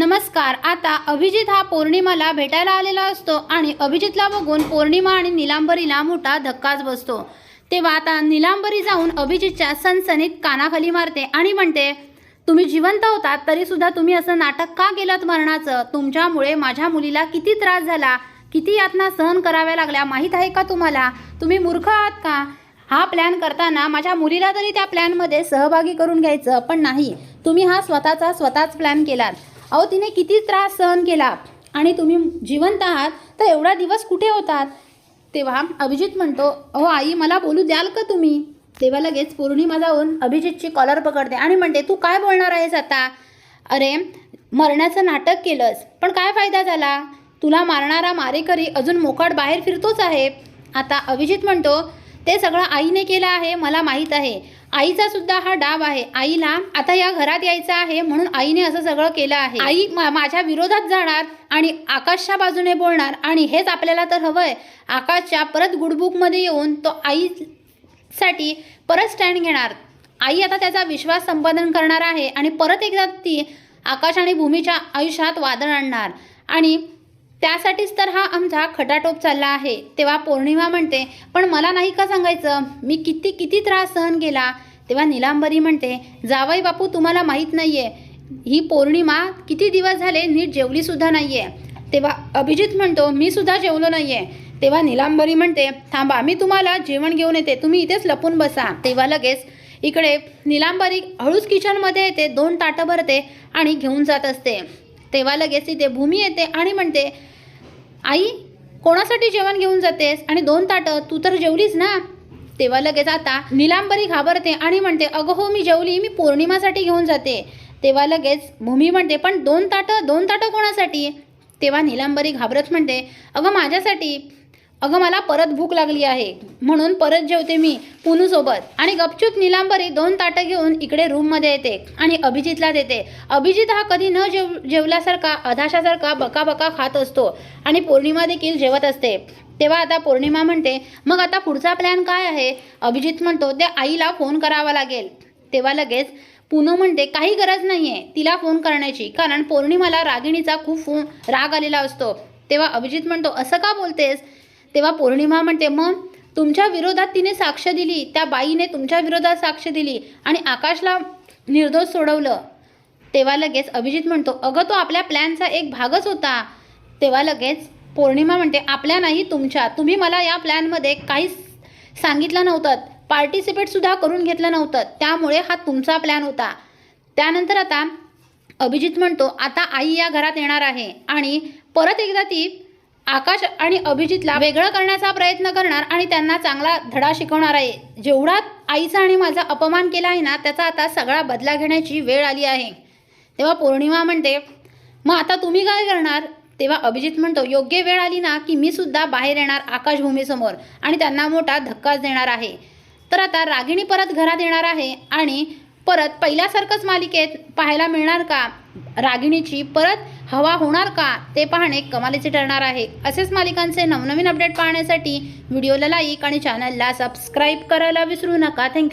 नमस्कार. आता अभिजित हा पौर्णिमाला भेटायला आलेला असतो आणि अभिजितला बघून पौर्णिमा आणि निलांबरीला मोठा धक्काच बसतो. तेव्हा आता निलांबरी जाऊन अभिजितच्या सणसणीत कानाखाली मारते आणि म्हणते तुम्ही जिवंत होतात तरीसुद्धा तुम्ही असं नाटक का केलं मरणाचं? तुमच्यामुळे माझ्या मुलीला किती त्रास झाला किती यातना सहन कराव्या लागल्या माहीत आहे का तुम्हाला? तुम्ही मूर्ख आहात का? हा प्लॅन करताना माझ्या मुलीला तरी त्या प्लॅनमध्ये सहभागी करून घ्यायचं पण नाही. तुम्ही हा स्वतःचा स्वतःच प्लॅन केलात. अहो तिने किती त्रास सहन केला आणि तुम्ही जिवंत आहात तर एवढा दिवस कुठे होतात? तेव्हा अभिजित म्हणतो अहो आई मला बोलू द्याल का तुम्ही? तेव्हा लगेच पौर्णिमा जाऊन अभिजितची कॉलर पकडते आणि म्हणते तू काय बोलणार आहेस आता? अरे मरण्याचं नाटक केलंस पण काय फायदा झाला? तुला मारणारा मारेकरी अजून मोकाट बाहेर फिरतोच आहे. आता अभिजित म्हणतो ते सगळं आईने केलं आहे मला माहीत आहे. आईचा सुद्धा हा डाव आहे. आईला आता या घरात यायचं आहे म्हणून आईने असं सगळं केलं आहे. आई मा- माझ्या विरोधात जाणार आणि आकाशच्या बाजूने बोलणार आणि हेच आपल्याला तर हवंय. आकाशच्या परत गुडबुकमध्ये येऊन तो आईसाठी परत स्टँड घेणार. आई आता त्याचा विश्वास संपादन करणार आहे आणि परत एकदा ती आकाश आणि भूमीच्या आयुष्यात वादळ आणणार. आणि त्यासाठीच तर हा आमचा खटाटोप चालला आहे. तेव्हा पौर्णिमा म्हणते पण मला नाही का सांगायचं? मी किती किती त्रास सहन केला? तेव्हा निलांबरी म्हणते जावई बापू तुम्हाला माहीत नाही आहे ही पौर्णिमा किती दिवस झाले नीट जेवलीसुद्धा नाही आहे तेव्हा अभिजित म्हणतो मी सुद्धा जेवलो नाही आहे तेव्हा निलांबरी म्हणते थांबा मी तुम्हाला जेवण घेऊन येते. तुम्ही इथेच लपून बसा. तेव्हा लगेच इकडे निलांबरी हळूच किचनमध्ये येते दोन ताटं भरते आणि घेऊन जात असते. तेव्हा लगेच इथे भूमी येते आणि म्हणते आई कोणासाठी जेवण घेऊन जातेस? आणि दोन ताटं तू तर जेवलीस ना? तेव्हा लगेच आता निलांबरी घाबरते आणि म्हणते अगं हो मी जेवली मी पौर्णिमासाठी घेऊन जाते. तेव्हा लगेच भूमी म्हणते पण दोन ताटं दोन ताटं कोणासाठी? तेव्हा निलांबरी घाबरत म्हणते अगं माझ्यासाठी. अगं मला परत भूक लागली आहे. म्हणून परत जेवते मी पुनूसोबत आणि गपचूप निलांबरी दोन ताटं घेऊन इकडे रूममध्ये येते आणि अभिजितला देते. अभिजित हा कधी न जेव जेवल्यासारखा अधाशासारखा बकाबका खात असतो आणि पौर्णिमा देखील जेवत असते. तेव्हा आता पौर्णिमा म्हणते मग आता पुढचा प्लॅन काय आहे? अभिजित म्हणतो त्या आईला फोन करावा लागेल. तेव्हा लगेच पुनू म्हणते काही गरज नाही आहे तिला फोन करण्याची. कारण पौर्णिमाला रागिणीचा खूप फोन राग आलेला असतो. तेव्हा अभिजित म्हणतो असं का बोलतेस? तेव्हा पौर्णिमा म्हणते मग तुमच्या विरोधात तिने साक्ष दिली त्या बाईने तुमच्या विरोधात साक्ष दिली आणि आकाशला निर्दोष सोडवलं. तेव्हा लगेच अभिजित म्हणतो अगं तो आपल्या प्लॅनचा एक भागच होता. तेव्हा लगेच पौर्णिमा म्हणते आपल्या नाही तुमच्या. तुम्ही मला या प्लॅनमध्ये काहीच सांगितलं नव्हतं. पार्टिसिपेटसुद्धा करून घेतलं नव्हतं. त्यामुळे हा तुमचा प्लॅन होता. त्यानंतर आता अभिजित म्हणतो आता आई या घरात येणार आहे आणि परत एकदा ती आकाश आणि अभिजितला वेगळं करण्याचा प्रयत्न करणार आणि त्यांना चांगला धडा शिकवणार आहे. जेवढा आईचा आणि माझा अपमान केला आहे ना त्याचा आता सगळा बदला घेण्याची वेळ आली आहे. तेव्हा पौर्णिमा म्हणते मग आता तुम्ही काय करणार? तेव्हा अभिजित म्हणतो योग्य वेळ आली ना की मी सुद्धा बाहेर येणार आकाशभूमीसमोर आणि त्यांना मोठा धक्काच देणार आहे. तर आता रागिणी परत घरात येणार आहे आणि परत पहिल्यासारखंच मालिकेत पाहायला मिळणार का? रागिणीची परत हवा होणार का? ते पाहणे कमालीचे ठरणार आहे. असेच मालिकांचे नवनवीन अपडेट पाहण्यासाठी व्हिडिओला लाईक आणि चॅनलला सबस्क्राईब करायला विसरू नका. थँक्यू